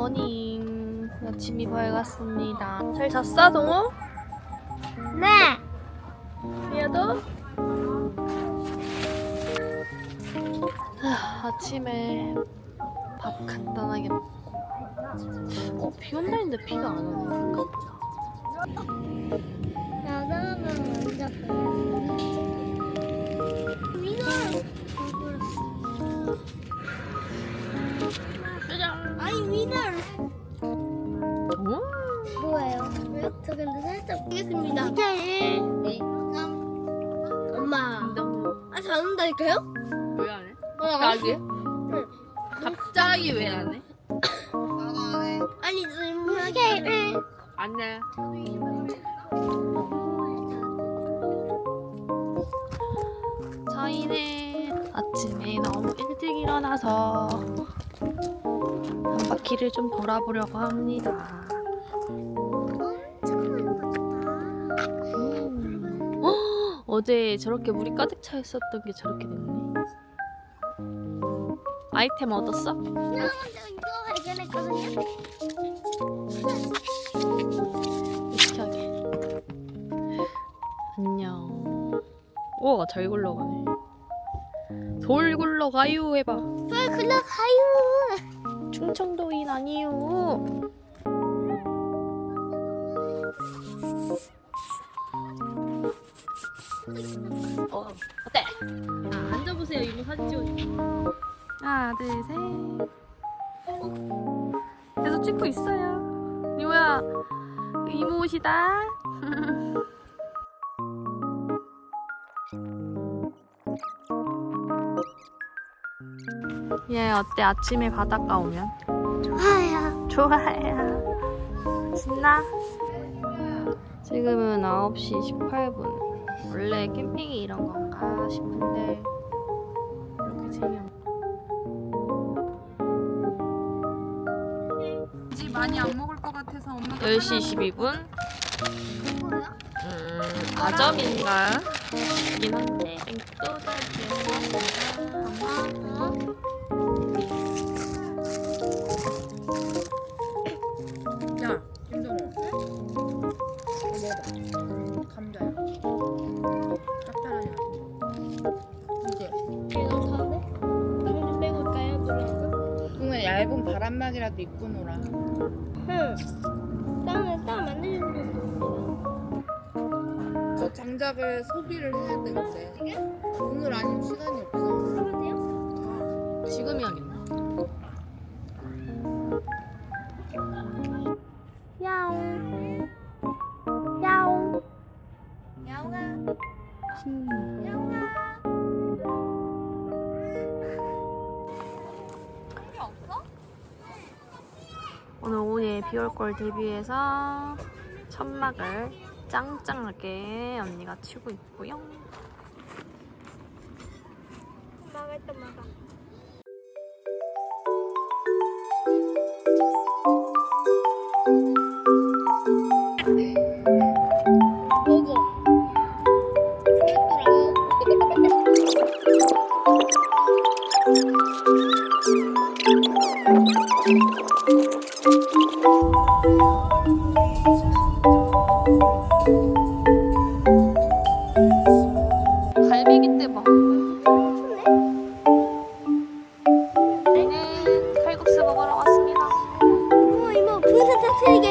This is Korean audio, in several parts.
굿모닝. 아침이 밝았습니다. 잘 잤어, 동호? 네. 미야도? 아, 아침에 밥 간단하게 먹고. 어, 비 온다는데 비가 안 오네, 생각보다. 나가면 먼저 민호. 아, 잘 온다니까요? 왜 안 해? 갑자기? 응. 갑자기 왜 안 해? 아니, 오케이. 응. 안 해. 저희는 아침에 너무 일찍 일어나서 한 바퀴를 좀 돌아보려고 합니다. 어제 저렇게 물이 가득 차 있었던 게 저렇게 됐네. 아이템 얻었어? 나 먼저 이거 발견했거든요. 유치하게. 안녕. 우와, 잘 굴러가네. 돌 굴러 가요 해봐. 왜 굴러가요? 충청도인 아니요. 어, 어때? 아, 앉아보세요. 이모 사진 찍어줄게. 하나, 둘, 셋. 계속 찍고 있어요. 이모야, 이모 옷이다. 얘 어때? 아침에 바닷가 오면? 좋아요. 좋아요. 신나? 지금은 9시 18분. 원래 캠핑이 이런 건가 싶은데 이렇게 재미없. 지 많이 안 먹을 것 같아서 엄마가 10시 22분. 뭐예요? 음, 아점인가? 이긴 한데 또야 김정호 이 바람막이라도 입고 놀아 응. 땅을 땅 만들려고 그 장작을 소비를 해야 되는데 오늘 아니면 시간이 없어 그러세요? 지금 해야겠네. 야옹. 야옹. 야옹아. 야옹아. 오늘 오후에 비 올 걸 대비해서 천막을 짱짱하게 언니가 치고 있고요. 막았다 막아.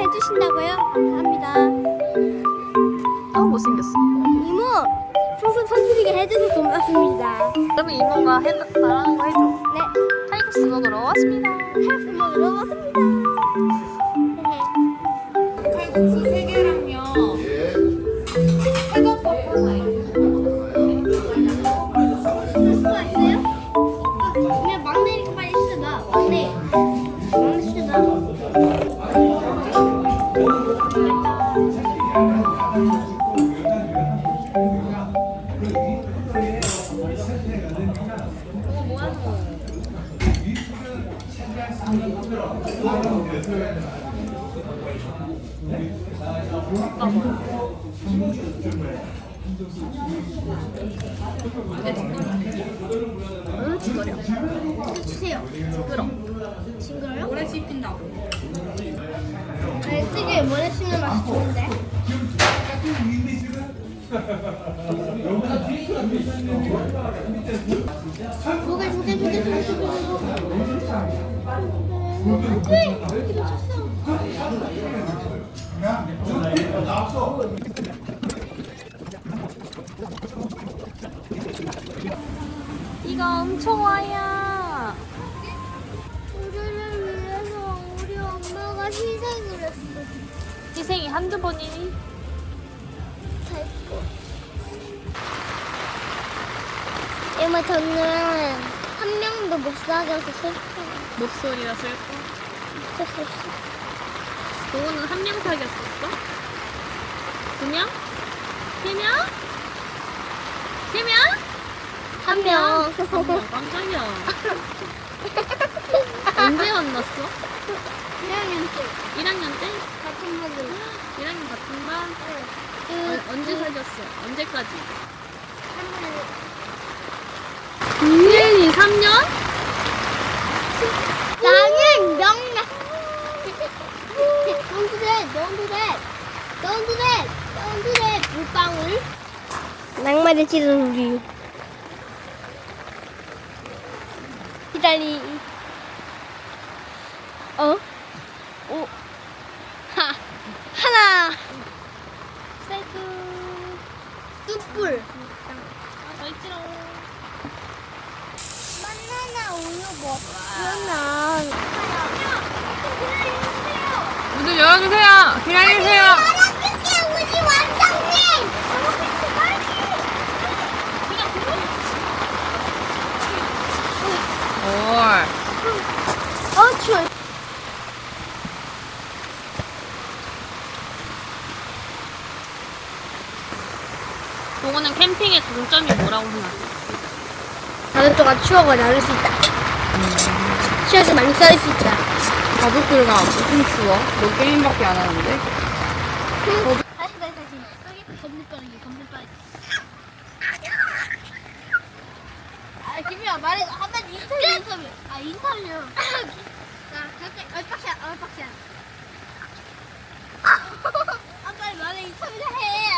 해주신다고요? 감사합니다. 아 못생겼어. 이모 풍선 터트리게 해줘서 고맙습니다. 그러면 이모가 해, 나랑 거 해줘. 네. 칼국수 먹으러 왔습니다. 헬스 먹으러 왔습니다. 응, 징그려. 주세요. 징그러. 징그러요? 오래 씹힌다고 부대찌개 원하시는 맛이 좋은데? 조개 조개 조개 조개 조개 이거 엄청 와야. 우리를 위해서 우리 엄마가 희생을 했어 희생이 한두 번이니? 됐고 이모 저는 못 사귀어서 슬퍼요 목소리가 슬퍼. 어쩔 수 없어 너는 한 명 사귀었었어? 두 명? 세 명? 세 명? 한 명. 어머, 깜짝이야. 언제 만났어? 1학년 때 1학년 때? 같은 반을 1학년 같은 반? 그, 어, 언제 사귀었어? 언제까지? 한 1년, 2, 3년? 나는 명나. Don't do that. Don't do that. Don't do that. Don't do that. 물방울. 낭만의 찌른 우리. 기다리. 어? 오. 하. 하나. 세트. 뚝불. 더 있지롱. 바나나 우유 먹. 바나 나. 문 열어주세요. 기다리세요. 알아줄게 우리 왕장님. 뭘? 어 추워. 요거는 캠핑의 장점이 뭐라고 생각해? 다른 동안 추억을 나눌 수 있다. 추억이 많이 쌓일 수 있다. 가족들과 무슨 추억? 너 게임밖에 안 하는데? 다시. 아 김이야 말해 한마디 인터뷰 인터뷰. 아 인터뷰. 자 갈게 얼빡샷 얼빡샷. 아 빨리 말해 인터뷰 해.